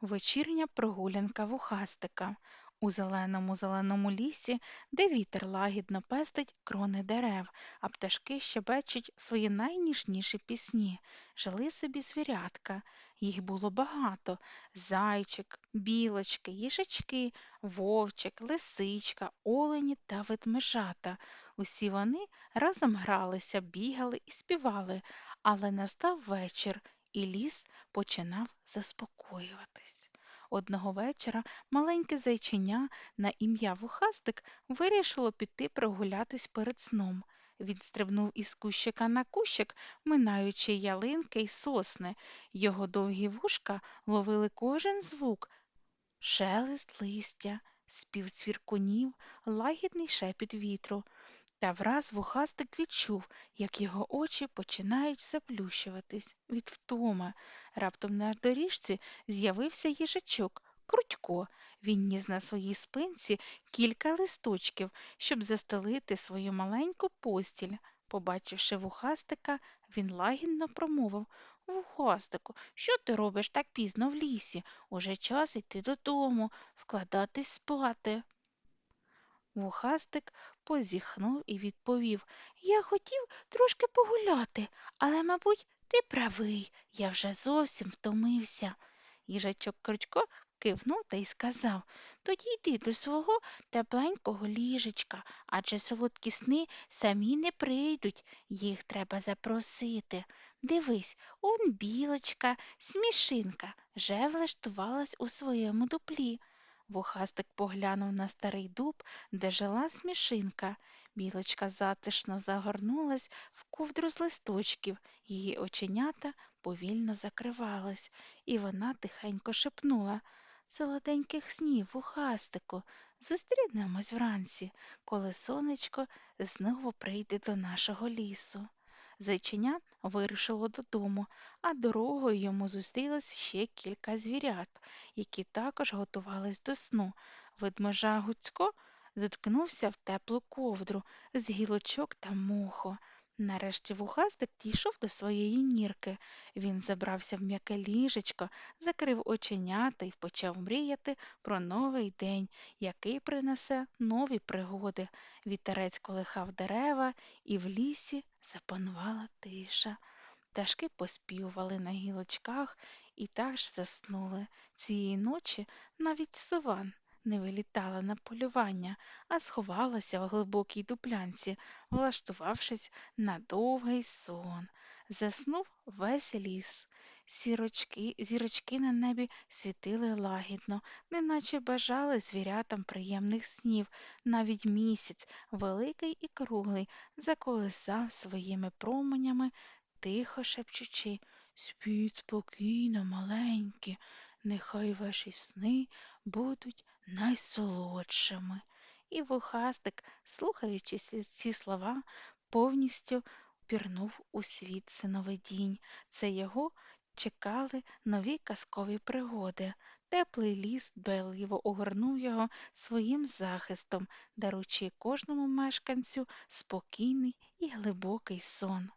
Вечірня прогулянка вухастика у зеленому зеленому лісі, де вітер лагідно пестить крони дерев, а пташки щебечуть свої найніжніші пісні. Жили собі звірятка. Їх було багато зайчик, білочки, їжачки, вовчик, лисичка, олені та ведмежата. Усі вони разом гралися, бігали і співали, але настав вечір, і ліс починав заспокоюватись. Одного вечора маленьке зайченя на ім'я Вухастик вирішило піти прогулятись перед сном. Він стрибнув із кущика на кущик, минаючи ялинки й сосни. Його довгі вушка ловили кожен звук, шелест листя, спів цвіркунів, лагідний шепіт вітру. Та враз вухастик відчув, як його очі починають заплющуватись від втоми. Раптом на доріжці з'явився їжачок. Крутько. Він ніс на своїй спинці кілька листочків, щоб застелити свою маленьку постіль. Побачивши вухастика, він лагідно промовив Вухастику, що ти робиш так пізно в лісі? Уже час йти додому, вкладатись спати. Вухастик позіхнув і відповів Я хотів трошки погуляти, але, мабуть, ти правий, я вже зовсім втомився. Їжачок Крутько кивнув та й сказав Тоді йди до свого тепленького ліжечка, адже солодкі сни самі не прийдуть, їх треба запросити. Дивись, он білочка, смішинка, вже влаштувалась у своєму дуплі. Вухастик поглянув на старий дуб, де жила смішинка. Білочка затишно загорнулась в ковдру з листочків, її оченята повільно закривались, і вона тихенько шепнула Солоденьких снів, вухастику, зустрінемось вранці, коли сонечко знову прийде до нашого лісу. Зайченя вирушило додому, а дорогою йому зустрілось ще кілька звірят, які також готувались до сну. Ведмежа Гуцько заткнувся в теплу ковдру з гілочок та моху. Нарешті вухастик дійшов до своєї нірки. Він забрався в м'яке ліжечко, закрив оченята і почав мріяти про новий день, який принесе нові пригоди. Вітерець колихав дерева, і в лісі запанувала тиша. Пташки поспівували на гілочках і так ж заснули. Цієї ночі навіть сова не вилітала на полювання, а сховалася в глибокій дуплянці, влаштувавшись на довгий сон. Заснув весь ліс. Сірочки, зірочки на небі світили лагідно, неначе бажали звірятам приємних снів. Навіть місяць, великий і круглий, заколисав своїми променями, тихо шепчучи Спіть спокійно, маленькі, нехай ваші сни будуть найсолодшими. І вухастик, слухаючи ці слова, повністю пірнув у світ синовидінь. Це його чекали нові казкові пригоди. Теплий ліс дбайливо огорнув його своїм захистом, даруючи кожному мешканцю спокійний і глибокий сон.